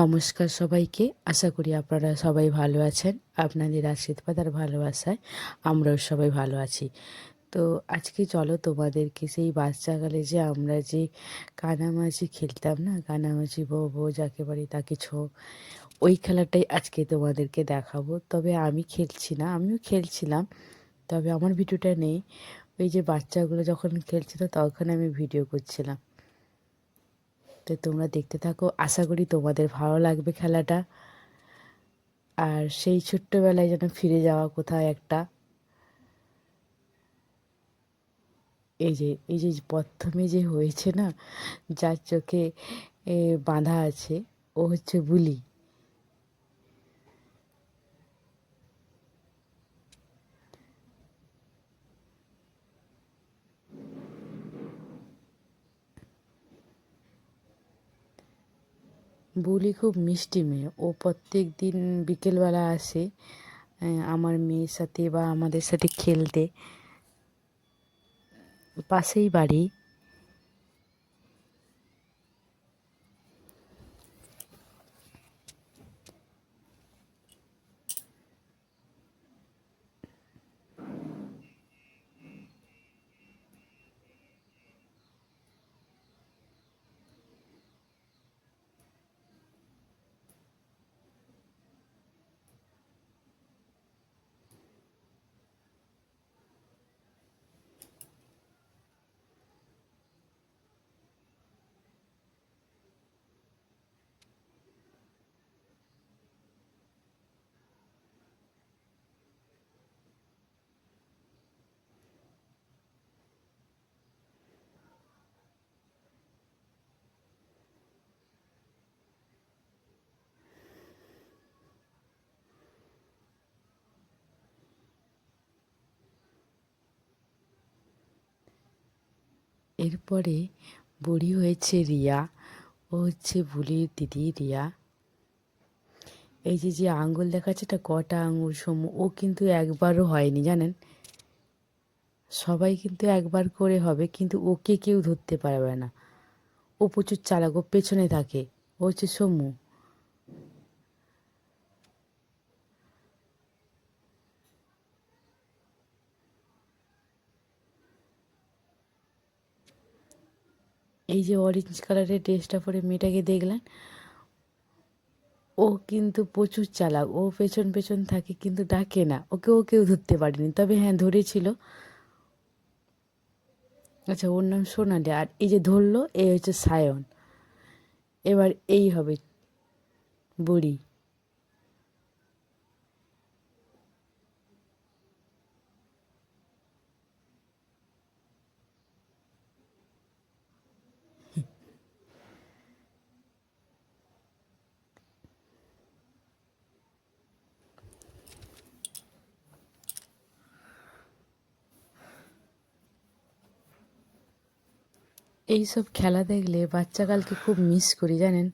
নমস্কার সবাইকে। আশা করি আপনারা সবাই ভালো আছেন। আপনাদের আশীর্বাদ আর ভালোবাসায় আমরাও সবাই ভালো আছি। তো আজকে চলো তোমাদেরকে সেই বাচ্চাকালে যে আমরা যে কানামাছি খেলতাম না, কানামাছি বউ বউ যাকে বলি তাকে ছো, ওই খেলাটাই আজকে তোমাদেরকে দেখাবো। তবে আমি খেলছি না, আমিও খেলছিলাম, তবে আমার ভিডিওটা নেই। ওই যে বাচ্চাগুলো যখন খেলছিল তখন আমি ভিডিও করছিলাম। তো তোমরা দেখতে থাকো। আশা করি তোমাদের ভালো লাগবে খেলাটা। আর সেই ছোট্টবেলায় যেন ফিরে যাওয়া কোথায় একটা। এই যে এই যে প্রথমে যে হয়েছে না, যার চোখে বাঁধা আছে, ও হচ্ছে বুলি। বুলি খুব মিষ্টি মেয়ে। ও প্রত্যেক দিন বিকেলবেলা আসে আমার মেয়ের সাথে বা আমাদের সাথে খেলতে। পাশেই বাড়ি। এরপরে বুড়ি হয়েছে রিয়া, ও হচ্ছে বুলির দিদি রিয়া। এই যে যে আঙুল দেখাচ্ছে, এটা কটা আঙুল সম, ও কিন্তু একবারও হয়নি, জানেন? সবাই কিন্তু একবার করে হবে, কিন্তু ওকে কেউ ধরতে পারবে না। ও প্রচুর চালাক, ও পেছনে থাকে। ও হচ্ছে সমু। এই যে অরেঞ্জ কালারের ড্রেসটা পরে মেয়েটাকে দেখলেন, ও কিন্তু প্রচুর চালাক, ও পেছন পেছন থাকে কিন্তু ডাকে না, ওকে ও কেউ ধরতে পারেনি, তবে হ্যাঁ ধরেছিল। আচ্ছা ওর নাম সোনালি আর এই যে ধরলো, এই হচ্ছে সায়ন। এবার এই হবে বুড়ি। এইসব খেলা দেখলে বাচ্চাকালকে খুব মিস করি জানেন?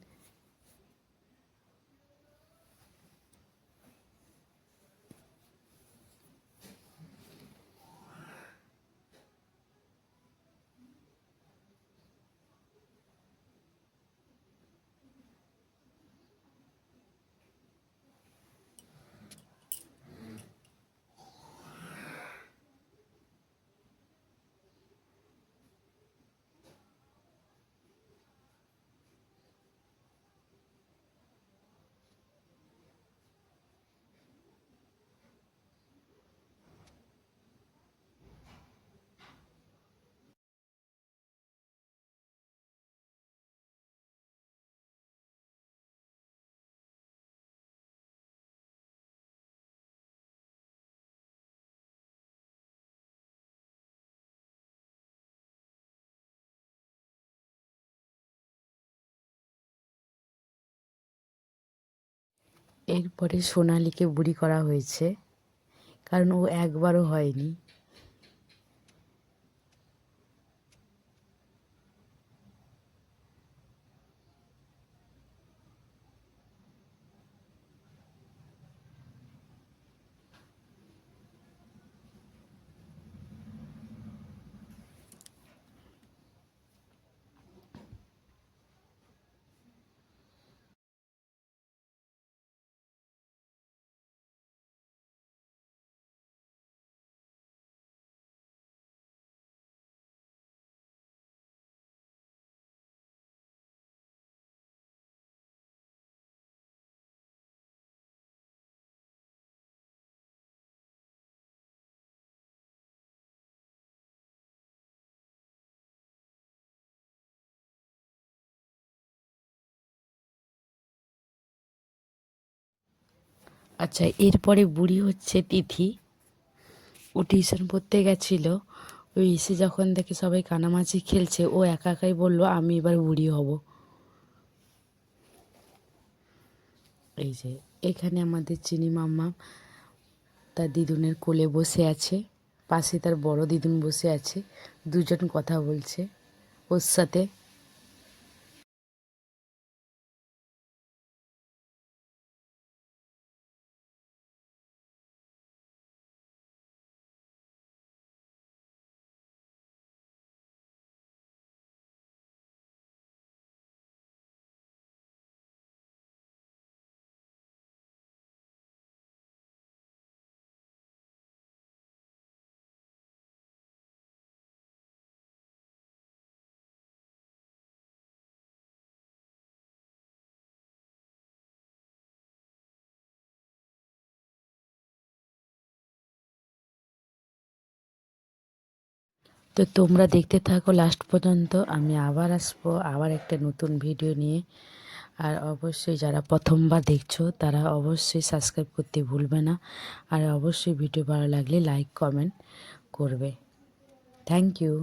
এরপরে সোনালিকে বুড়ি করা হয়েছে। কারণ ও একবারও হয়নি। আচ্ছা এরপরে বুড়ি হচ্ছে তিথি। ও টিউশন পড়তে গেছিল। ওই এসে যখন দেখে সবাই কানামাছি খেলছে, ও একা একাই বলল, আমি এবার বুড়ি হব। এই যে, এখানে আমাদের চিনি মাম্মা তার দিদুনের কোলে বসে আছে। পাশে তার বড় দিদুন বসে আছে। দুজন কথা বলছে ওর সাথে। তো তোমরা দেখতে থাকো লাস্ট পর্যন্ত, আমি আবার আসব, আবার একটা নতুন ভিডিও নিয়ে। আর অবশ্যই যারা প্রথমবার দেখছ, তারা অবশ্যই সাবস্ক্রাইব করতে ভুলবে না। আর অবশ্যই ভিডিও ভালো লাগলে লাইক কমেন্ট করবে। থ্যাংক ইউ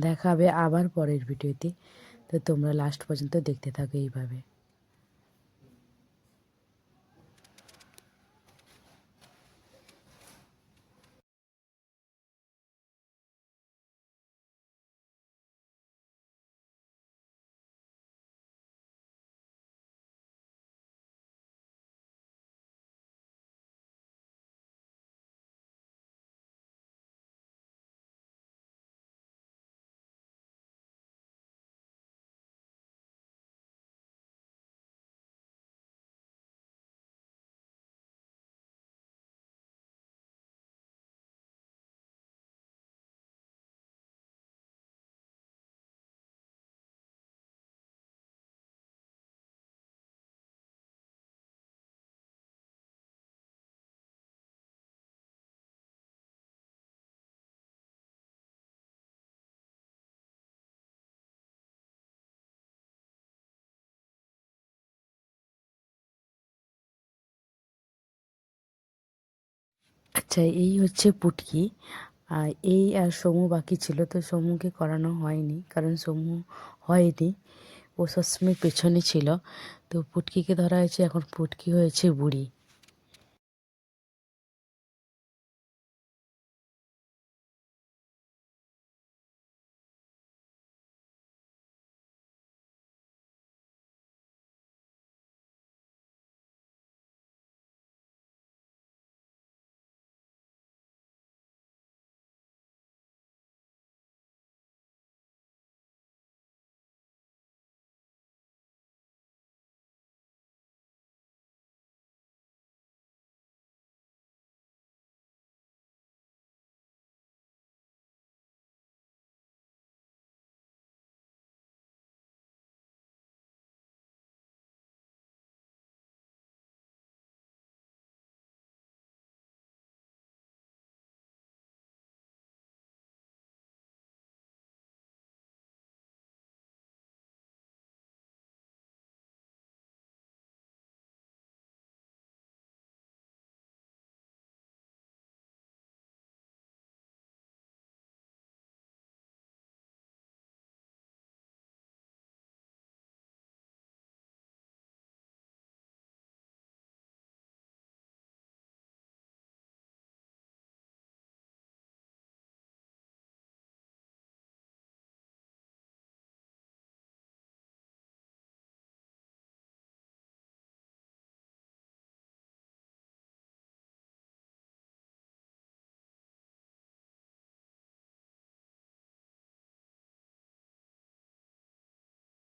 দেখা হবে আবার পরের ভিডিওতে তো। তোমরা লাস্ট পর্যন্ত দেখতে থাকো এইভাবে। আচ্ছা এই হচ্ছে পুটকি। আর এই আর সমু বাকি ছিল, তো সমুকে করানো হয়নি, কারণ সমু হয়নি। ও সবসময় পেছনে ছিল। তো পুটকিকে ধরা হয়েছে, এখন পুটকি হয়েছে বুড়ি।